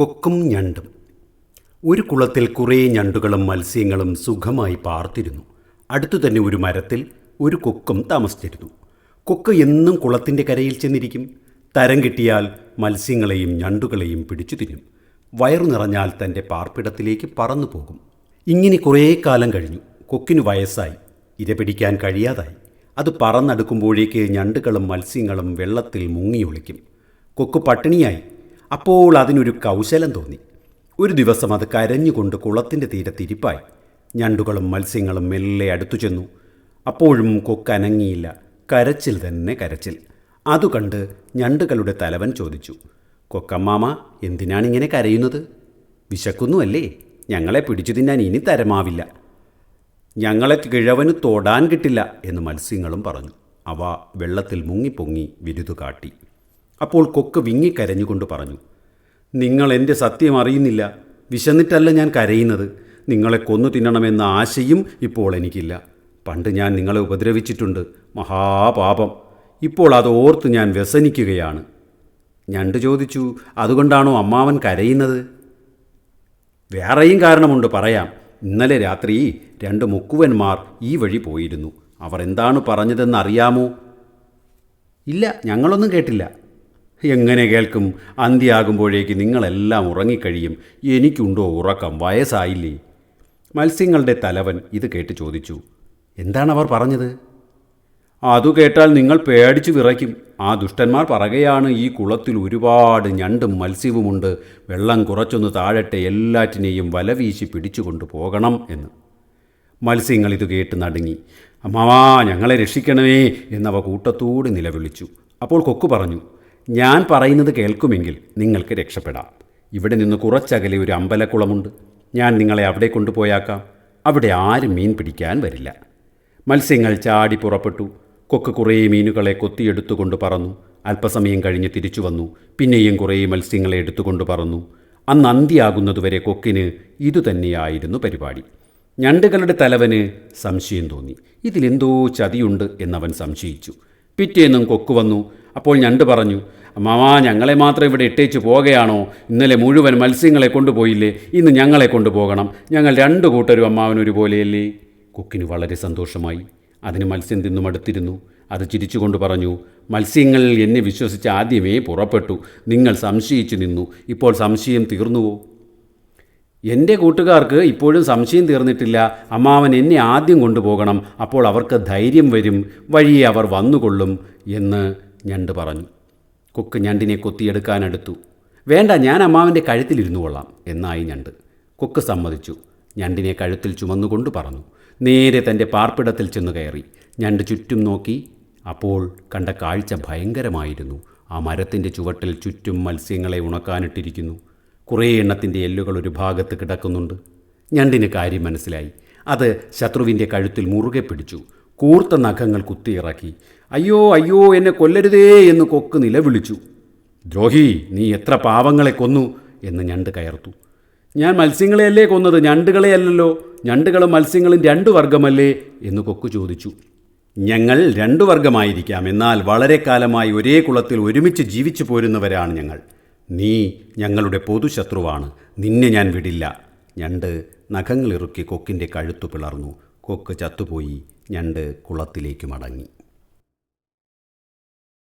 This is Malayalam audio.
കൊക്കും ഞണ്ടും. ഒരു കുളത്തിൽ കുറേ ഞണ്ടുകളും മത്സ്യങ്ങളും സുഖമായി പാർത്തിരുന്നു. അടുത്തു തന്നെ ഒരു മരത്തിൽ ഒരു കൊക്കും താമസിച്ചിരുന്നു. കൊക്ക് എന്നും കുളത്തിന്റെ കരയിൽ ചെന്നിരിക്കും. തരം കിട്ടിയാൽ മത്സ്യങ്ങളെയും ഞണ്ടുകളെയും പിടിച്ചു തിന്നും. വയറു നിറഞ്ഞാൽ തന്റെ പാർപ്പിടത്തിലേക്ക് പറന്നു പോകും. ഇങ്ങനെ കുറേ കാലം കഴിഞ്ഞു. കൊക്കിന് വയസ്സായി. ഇര പിടിക്കാൻ കഴിയാതായി. അത് പറന്നടുക്കുമ്പോഴേക്ക് ഞണ്ടുകളും മത്സ്യങ്ങളും വെള്ളത്തിൽ മുങ്ങിയൊളിക്കും കൊക്ക് പട്ടിണിയായി. അപ്പോൾ അതിനൊരു കൗശലം തോന്നി. ഒരു ദിവസം അത് കരഞ്ഞുകൊണ്ട് കുളത്തിന്റെ തീരത്തിരിപ്പായി ഞണ്ടുകളും മത്സ്യങ്ങളും മെല്ലെ അടുത്തു ചെന്നു. അപ്പോഴും കൊക്കനങ്ങിയില്ല കരച്ചിൽ തന്നെ കരച്ചിൽ. അതു കണ്ട് ഞണ്ടുകളുടെ തലവൻ ചോദിച്ചു കൊക്കമ്മാമ എന്തിനാണിങ്ങനെ കരയുന്നത്? വിശക്കുന്നുവല്ലേ? ഞങ്ങളെ പിടിച്ചു തിന്നാൻ ഇനി തരമാവില്ല. ഞങ്ങളെ കിഴവന് തൊടാൻ കിട്ടില്ല എന്ന് മത്സ്യങ്ങളും പറഞ്ഞു. അവ വെള്ളത്തിൽ മുങ്ങിപ്പൊങ്ങി വിരുതു കാട്ടി. അപ്പോൾ കൊക്ക് വിങ്ങിക്കരഞ്ഞുകൊണ്ട് പറഞ്ഞു നിങ്ങൾ എന്റെ സത്യം അറിയുന്നില്ല. വിശന്നിട്ടല്ല ഞാൻ കരയുന്നത്. നിങ്ങളെ കൊന്നു തിന്നണമെന്ന ആശയും ഇപ്പോൾ എനിക്കില്ല. പണ്ട് ഞാൻ നിങ്ങളെ ഉപദ്രവിച്ചിട്ടുണ്ട്. മഹാപാപം. ഇപ്പോൾ അത് ഓർത്ത് ഞാൻ വ്യസനിക്കുകയാണ്. ഞണ്ട് ചോദിച്ചു അതുകൊണ്ടാണോ അമ്മാവൻ കരയുന്നത്? വേറെയും കാരണമുണ്ട് പറയാം. ഇന്നലെ രാത്രി രണ്ട് മുക്കുവന്മാർ ഈ വഴി പോയിരുന്നു. അവർ എന്താണ് പറഞ്ഞതെന്ന് അറിയാമോ? ഇല്ല ഞങ്ങളൊന്നും കേട്ടില്ല. എങ്ങനെ കേൾക്കും? അന്ത്യാകുമ്പോഴേക്ക് നിങ്ങളെല്ലാം ഉറങ്ങിക്കഴിയും. എനിക്കുണ്ടോ ഉറക്കം? വയസ്സായില്ലേ? മത്സ്യങ്ങളുടെ തലവൻ ഇത് കേട്ട് ചോദിച്ചു. എന്താണ് അവർ പറഞ്ഞത്? അതു കേട്ടാൽ നിങ്ങൾ പേടിച്ചു വിറയ്ക്കും. ആ ദുഷ്ടന്മാർ പറകയാണ് ഈ കുളത്തിൽ ഒരുപാട് ഞണ്ടും മത്സ്യവുമുണ്ട്. വെള്ളം കുറച്ചൊന്ന് താഴട്ടെ എല്ലാറ്റിനെയും വലവീശി പിടിച്ചുകൊണ്ട് പോകണം എന്ന്. മത്സ്യങ്ങൾ ഇത് കേട്ട് നടുങ്ങി. അമ്മാവാ ഞങ്ങളെ രക്ഷിക്കണമേ എന്നവ കൂട്ടത്തോട് നിലവിളിച്ചു. അപ്പോൾ കൊക്കു പറഞ്ഞു ഞാൻ പറയുന്നത് കേൾക്കുമെങ്കിൽ നിങ്ങൾക്ക് രക്ഷപ്പെടാം. ഇവിടെ നിന്ന് കുറച്ചകലെ ഒരു അമ്പലക്കുളമുണ്ട്. ഞാൻ നിങ്ങളെ അവിടെ കൊണ്ടുപോയാക്കാം. അവിടെ ആരും മീൻ പിടിക്കാൻ വരില്ല. മത്സ്യങ്ങൾ ചാടി പുറപ്പെട്ടു. കൊക്ക് കുറേ മീനുകളെ കൊത്തിയെടുത്തുകൊണ്ട് പറന്നു. അല്പസമയം കഴിഞ്ഞ് തിരിച്ചു വന്നു. പിന്നെയും കുറേ മത്സ്യങ്ങളെ എടുത്തുകൊണ്ട് പറന്നു. അന്ന് അന്ത്യാകുന്നതുവരെ കൊക്കിന് ഇതുതന്നെയായിരുന്നു പരിപാടി. ഞണ്ടുകളുടെ തലവന് സംശയം തോന്നി. ഇതിലെന്തോ ചതിയുണ്ട് എന്നവൻ സംശയിച്ചു. പിറ്റേന്നും കൊക്ക് വന്നു. അപ്പോൾ ഞണ്ട് പറഞ്ഞു അമ്മാവാ ഞങ്ങളെ മാത്രം ഇവിടെ ഇട്ടേച്ച് പോകുകയാണോ ഇന്നലെ മുഴുവൻ മത്സ്യങ്ങളെ കൊണ്ടുപോയില്ലേ? ഇന്ന് ഞങ്ങളെ കൊണ്ടുപോകണം. ഞങ്ങൾ രണ്ട് കൂട്ടരും അമ്മാവനൊരുപോലെയല്ലേ കൊക്കിന് വളരെ സന്തോഷമായി. അതിന് മത്സ്യം തിന്നും അടുത്തിരുന്നു. അത് ചിരിച്ചുകൊണ്ട് പറഞ്ഞു മത്സ്യങ്ങൾ എന്നെ വിശ്വസിച്ച് ആദ്യമേ പുറപ്പെട്ടു. നിങ്ങൾ സംശയിച്ചു നിന്നു. ഇപ്പോൾ സംശയം തീർന്നുവോ? എന്റെ കൂട്ടുകാർക്ക് ഇപ്പോഴും സംശയം തീർന്നിട്ടില്ല. അമ്മാവൻ എന്നെ ആദ്യം കൊണ്ടുപോകണം. അപ്പോൾ അവർക്ക് ധൈര്യം വരും. വഴിയെ അവർ വന്നുകൊള്ളും എന്ന് ഞണ്ട് പറഞ്ഞു. കൊക്ക് ഞണ്ടിനെ കൊത്തിയെടുക്കാനെടുത്തു. വേണ്ട ഞാൻ അമ്മാവന്റെ കഴുത്തിലിരുന്നു കൊള്ളാം എന്നായി ഞണ്ട്. കൊക്ക് സമ്മതിച്ചു. ഞണ്ടിനെ കഴുത്തിൽ ചുമന്നുകൊണ്ട് പറഞ്ഞു. നേരെ തന്റെ പാർപ്പിടത്തിൽ ചെന്ന് കയറി. ഞണ്ട് ചുറ്റും നോക്കി. അപ്പോൾ കണ്ട കാഴ്ച ഭയങ്കരമായിരുന്നു. ആ മരത്തിന്റെ ചുവട്ടിൽ ചുറ്റും മത്സ്യങ്ങളെ ഉണക്കാനിട്ടിരിക്കുന്നു. കുറേ എണ്ണത്തിന്റെ എല്ലുകൾ ഒരു ഭാഗത്ത് കിടക്കുന്നുണ്ട്. ഞണ്ടിന് കാര്യം മനസ്സിലായി. അത് ശത്രുവിന്റെ കഴുത്തിൽ മുറുകെ പിടിച്ചു. കൂർത്ത നഖങ്ങൾ കുത്തിയിറക്കി. അയ്യോ അയ്യോ എന്നെ കൊല്ലരുതേ എന്ന് കൊക്ക് നിലവിളിച്ചു. ദ്രോഹി നീ എത്ര പാവങ്ങളെ കൊന്നു എന്ന് ഞണ്ട് കയർത്തു. ഞാൻ മത്സ്യങ്ങളെയല്ലേ കൊന്നത്? ഞണ്ടുകളെയല്ലോ ഞണ്ടുകളും മത്സ്യങ്ങളും രണ്ടു വർഗമല്ലേ എന്ന് കൊക്ക് ചോദിച്ചു. ഞങ്ങൾ രണ്ടു വർഗമായിരിക്കാം എന്നാൽ വളരെ കാലമായി ഒരേ കുളത്തിൽ ഒരുമിച്ച് ജീവിച്ചു പോരുന്നവരാണ് ഞങ്ങൾ. നീ ഞങ്ങളുടെ പൊതുശത്രുവാണ്. നിന്നെ ഞാൻ വിടില്ല. ഞണ്ട് നഖങ്ങളിറുക്കി കൊക്കിന്റെ കഴുത്തു പിളർന്നു. കൊക്ക് ചത്തുപോയി. ഞണ്ട് കുളത്തിലേക്ക് മടങ്ങി.